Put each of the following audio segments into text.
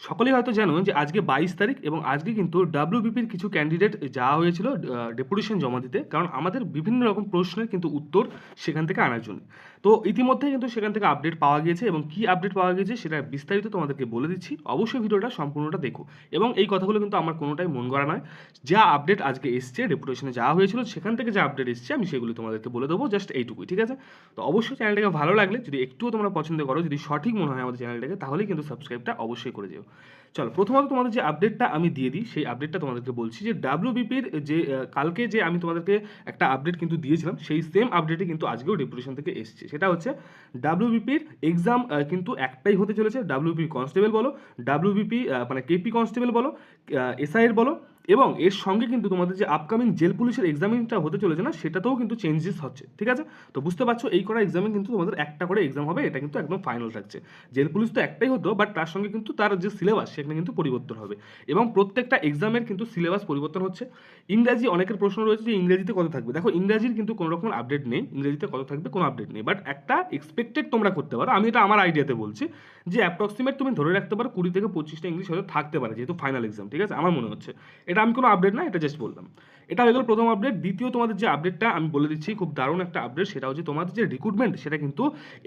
সকলেই হয়তো জানো যে আজকে বাইশ তারিখ এবং আজকে কিন্তু ডাব্লিউবিপির কিছু ক্যান্ডিডেট যাওয়া হয়েছিল ডেপুটেশন জমা দিতে। কারণ আমাদের বিভিন্ন রকম প্রশ্নের কিন্তু উত্তর সেখান থেকে আনার জন্য। তো ইতিমধ্যে কিন্তু সেখান থেকে আপডেট পাওয়া গিয়েছে এবং কি আপডেট পাওয়া গিয়েছে সেটা বিস্তারিত তোমাদেরকে বলে দিচ্ছি। অবশ্যই ভিডিওটা সম্পূর্ণটা দেখো। এবং এই কথাগুলো কিন্তু আমার কোনোটাই মন করা নয়। যা আপডেট আজকে এসছে ডেপুটেশনে যাওয়া হয়েছিল, সেখান থেকে যা আপডেট এসছে, আমি সেগুলো তোমাদেরকে বলে দেবো জাস্ট এইটুকুই, ঠিক আছে? তো অবশ্যই চ্যানেলটাকে ভালো লাগলে, যদি একটুও তোমরা পছন্দ করো, যদি সঠিক মনে হয় আমাদের চ্যানেলটাকে তাহলেই কিন্তু সাবস্ক্রাইবটা অবশ্যই করে যেও। চলো, প্রথমত তোমাদের যে আপডেটটা আমি দিয়ে দিই, সেই আপডেটটা তোমাদেরকে বলছি যে ডাব্লিউবিপির যে কালকে যে আমি তোমাদেরকে একটা আপডেট কিন্তু দিয়েছিলাম, সেই সেম আপডেটে কিন্তু আজকেও ডেপুটেশন থেকে এসছে। সেটা হচ্ছে ডাব্লিউবিপির এক্সাম কিন্তু একটাই হতে চলেছে। ডাব্লিউবি কনস্টেবল বলো ডাব্লিউবিপি মানে কেপি কনস্টেবল বলো এসআইয়ের বলো এবং এর সঙ্গে কিন্তু তোমাদের যে আপকামিং জেল পুলিশের এক্সামিনটা হতে চলেছে না, সেটাতেও কিন্তু চেঞ্জেস হচ্ছে, ঠিক আছে? তো বুঝতে পারছ, এই করা এক্সামে কিন্তু তোমাদের একটা করে এক্সাম হবে, এটা কিন্তু একদম ফাইনাল থাকছে। জেল পুলিশ তো একটাই হতো বাট তার সঙ্গে কিন্তু তার যে সিলেবাস সেখানে কিন্তু পরিবর্তন হবে। এবং প্রত্যেকটা এক্সামের কিন্তু সিলেবাস পরিবর্তন হচ্ছে। ইংরাজি অনেকের প্রশ্ন রয়েছে যে ইংরেজিতে কত থাকবে? দেখো, ইংরাজির কিন্তু কোনো রকম আপডেট নেই, ইংরেজিতে কত থাকবে কোনো আপডেট নেই বাট একটা এক্সপেক্টেড তোমরা করতে পারো। আমি এটা আমার আইডিয়াতে বলছি যে অ্যাপ্রক্সিমেট তুমি ধরে রাখতে পারো কুড়ি থেকে পঁচিশটা ইংলিশ হয়তো থাকতে পারে, যেহেতু ফাইনাল এক্সাম ঠিক আছে? আমার মনে হচ্ছে। এটা আমি কোনো আপডেট না, এটা জাস্ট বললাম। এটা হয়ে গেল প্রথম আপডেট দ্বিতীয় তোমাদের যে আপডেটটা আমি বলে দিচ্ছি, খুব দারুণ একটা আপডেট সেটা হচ্ছে তোমাদের যে রিক্রুটমেন্ট সেটা কিন্তু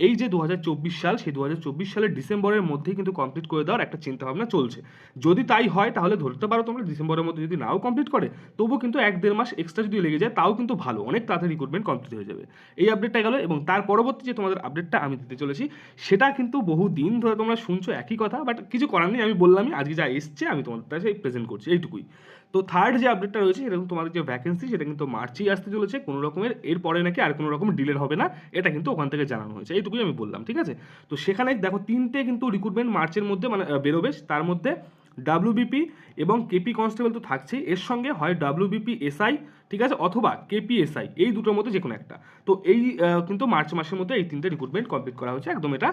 এই যে দু হাজার চব্বিশ সাল, সেই দু হাজার চব্বিশ সালের ডিসেম্বরের মধ্যেই কিন্তু কমপ্লিট করে দেওয়ার একটা চিন্তাভাবনা চলছে। যদি তাই হয়, তাহলে ধরতে পারো তোমরা, ডিসেম্বরের মধ্যে যদি নাও কমপ্লিট করে, তবুও কিন্তু এক দেড় মাস এক্সট্রা যদি লেগে যায়, তাও কিন্তু ভালো, অনেক তাড়াতাড়ি রিক্রুটমেন্ট কমপ্লিট হয়ে যাবে। এই আপডেটটা গেল এবং তার পরবর্তী যে তোমাদের আপডেটটা আমি দিতে চলেছি, সেটা কিন্তু বহু দিন ধরে তোমরা শুনছো একই কথা বাট কিছু করার নেই, আমি বললামই, আজকে যা এসছে, আমি তোমাদের কাছে প্রেজেন্ট করছি, এইটুকুই। তো থার্ড যে আপডেটটা রয়েছে সেরকম তোমাদের যে ভ্যাকেন্সি সেটা কিন্তু মার্চেই আসতে চলেছে, কোনো রকমের, এরপরে নাকি আর কোনো রকম ডিলের হবে না, এটা কিন্তু ওখান থেকে জানানো হয়েছে, এইটুকুই আমি বললাম, ঠিক আছে? তো সেখানে দেখো তিনটে কিন্তু রিক্রুটমেন্ট মার্চের মধ্যে মানে বেরোবে, তার মধ্যে ডাব্লিউবিপি এবং কেপি কনস্টেবল তো থাকছেই, এর সঙ্গে হয় ডাব্লিউবিপি এসআই ঠিক আছে? অথবা কেপি এসআই এই দুটোর মধ্যে যে কোনো একটা। তো এই কিন্তু মার্চ মাসের মধ্যে এই তিনটে রিক্রুটমেন্ট কমপ্লিট করা হয়েছে, একদম এটা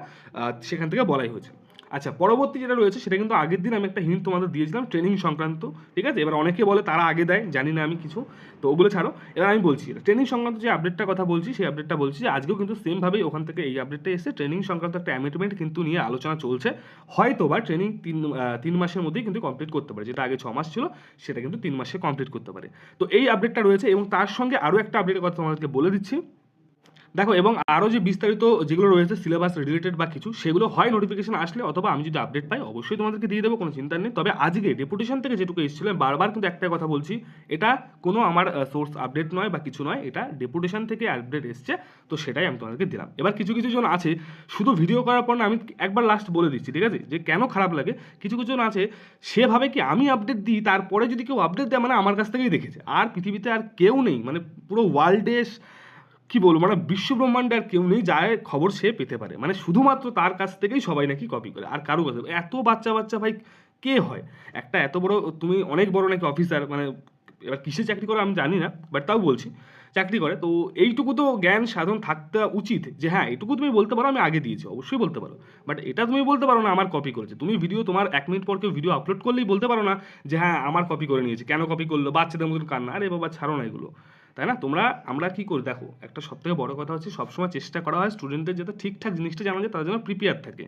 সেখান থেকে বলাই হয়েছে। আচ্ছা পরবর্তী যেটা রয়েছে, সেটা কিন্তু আগের দিন আমি একটা হিন্ট তোমাদের দিয়েছিলাম ট্রেনিং সংক্রান্ত, ঠিক আছে? এবার অনেকে বলে তারা আগে দেয়, জানি না আমি কিছু। তো ওগুলো ছাড়ো। এবার আমি বলছি ট্রেনিং সংক্রান্ত যে আপডেটটার কথা বলছি, সেই আপডেটটা বলছি যে আজকেও কিন্তু সেমভাবেই ওখান থেকে এই আপডেটটা এসে ট্রেনিং সংক্রান্ত একটা অ্যামেন্টমেন্ট কিন্তু নিয়ে আলোচনা চলছে। হয়তো বা ট্রেনিং তিন তিন মাসের মধ্যেই কিন্তু কমপ্লিট করতে পারে। যেটা আগে ছ মাস ছিল, সেটা কিন্তু তিন মাসে কমপ্লিট করতে পারে। তো এই আপডেটটা রয়েছে এবং তার সঙ্গে আরও একটা আপডেটের কথা তোমাদেরকে বলে দিচ্ছি। দেখো, এবং আরও যে বিস্তারিত যেগুলো রয়েছে সিলেবাস রিলেটেড বা কিছু, সেগুলো হয় নোটিফিকেশন আসলে অথবা আমি যদি আপডেট পাই, অবশ্যই তোমাদেরকে দিয়ে দেবো, কোনো চিন্তা নেই। তবে আজকে ডেপুটেশন থেকে যেটুকু এসেছিল বারবার কিন্তু একটা কথা বলছি, এটা কোনো আমার সোর্স আপডেট নয় বা কিছু নয়, এটা ডেপুটেশন থেকে আপডেট এসছে, তো সেটাই আমি তোমাদেরকে দিলাম। এবার কিছু কিছু জন আছে, শুধু ভিডিও করার পর না, আমি একবার লাস্ট বলে দিচ্ছি, ঠিক আছে? যে কেন খারাপ লাগে? কিছু কিছু জন আছে, সেভাবে কি আমি আপডেট দিই, তারপরে যদি কেউ আপডেট দেয় মানে আমার কাছ থেকেই দেখেছে। আর পৃথিবীতে আর কেউ নেই মানে পুরো ওয়ার্ল্ডে কি বলব মানে বিশ্ব ব্রহ্মাণ্ডে আর কেউ নেই, যার খবর সে পেতে পারে। মানে শুধুমাত্র তার কাছ থেকেই সবাই নাকি কপি করে। আর কারও কাছে, এত বাচ্চা বাচ্চা ভাই কে হয়? একটা এত বড়, তুমি অনেক বড় নাকি অফিসার মানে এবার কিসে চাকরি করে আমি জানি না বাট তাও বলছি, চাকরি করে। তো এইটুকু তো জ্ঞান সাধন থাকতে উচিত যে হ্যাঁ এইটুকু তুমি বলতে পারো, আমি আগে দিয়েছি, অবশ্যই বলতে পারো। বাট এটা তুমি বলতে পারো না, আমার কপি করেছে। তুমি ভিডিও তোমার এক মিনিট পর কেউ ভিডিও আপলোড করলেই বলতে পারো না যে হ্যাঁ আমার কপি করে নিয়েছে। কেন কপি করল? বাচ্চাদের মতন কান্না। আরে বাবা, ছাড়ো না এগুলো। তাই না? তোমরা, আমরা কি করি? দেখো, একটা সব থেকে বড় কথা হচ্ছে সবসময় চেষ্টা করা হয় স্টুডেন্টদের যাতে ঠিকঠাক জিনিসটা জানা যায়, তারা জন্য প্রিপেয়ার থাকে।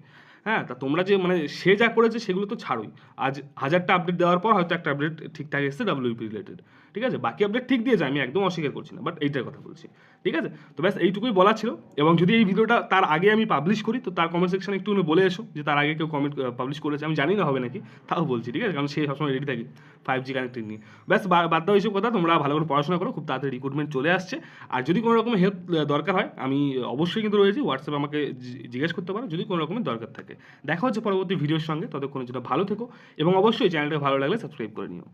হ্যাঁ তা তোমরা যে মানে সে যা করেছে সেগুলো তো ছাড়োই। আজ হাজারটা আপডেট দেওয়ার পর হয়তো একটা আপডেট ঠিকঠাক এসেছে ডাব্লিউপি রিলেটেড ঠিক আছে? বাকি আপডেট ঠিক দিয়েছে, আমি একদম অস্বীকার করছি না বাট এইটার কথা বলছি। ঠিক আছে? তো ব্যাস, এইটুকুই বলা ছিল, এবং যদি এই ভিডিওটা তার আগে আমি পাবলিশ করি, তো তার কমেন্ট সেকশনে একটু বলে এসো যে তার আগে কেউ কমেন্ট পাবলিশ করেছে। আমি জানি না হবে নাকি, তাও বলছি, ঠিক আছে? কারণ সে সবসময় রেডি থাকি ফাইভ জি কানেক্টেড নিয়ে। ব্যাস বাদ দাও এইসব কথা, তোমরা ভালো করে পড়াশোনা করো, খুব তাড়াতাড়ি রিক্রুটমেন্ট চলে আসছে। আর যদি কোনো রকম হেল্প দরকার হয়, আমি অবশ্যই কিন্তু রয়েছি হোয়াটসঅ্যাপে আমাকে জিজ্ঞেস করতে পারো, যদি কোনো রকমের দরকার থাকে। দেখা হচ্ছে পরবর্তী ভিডিওর সঙ্গে। ততক্ষণের জন্য ভালো থেকো এবং অবশ্যই চ্যানেলটা ভালো লাগলে সাবস্ক্রাইব করে নিও।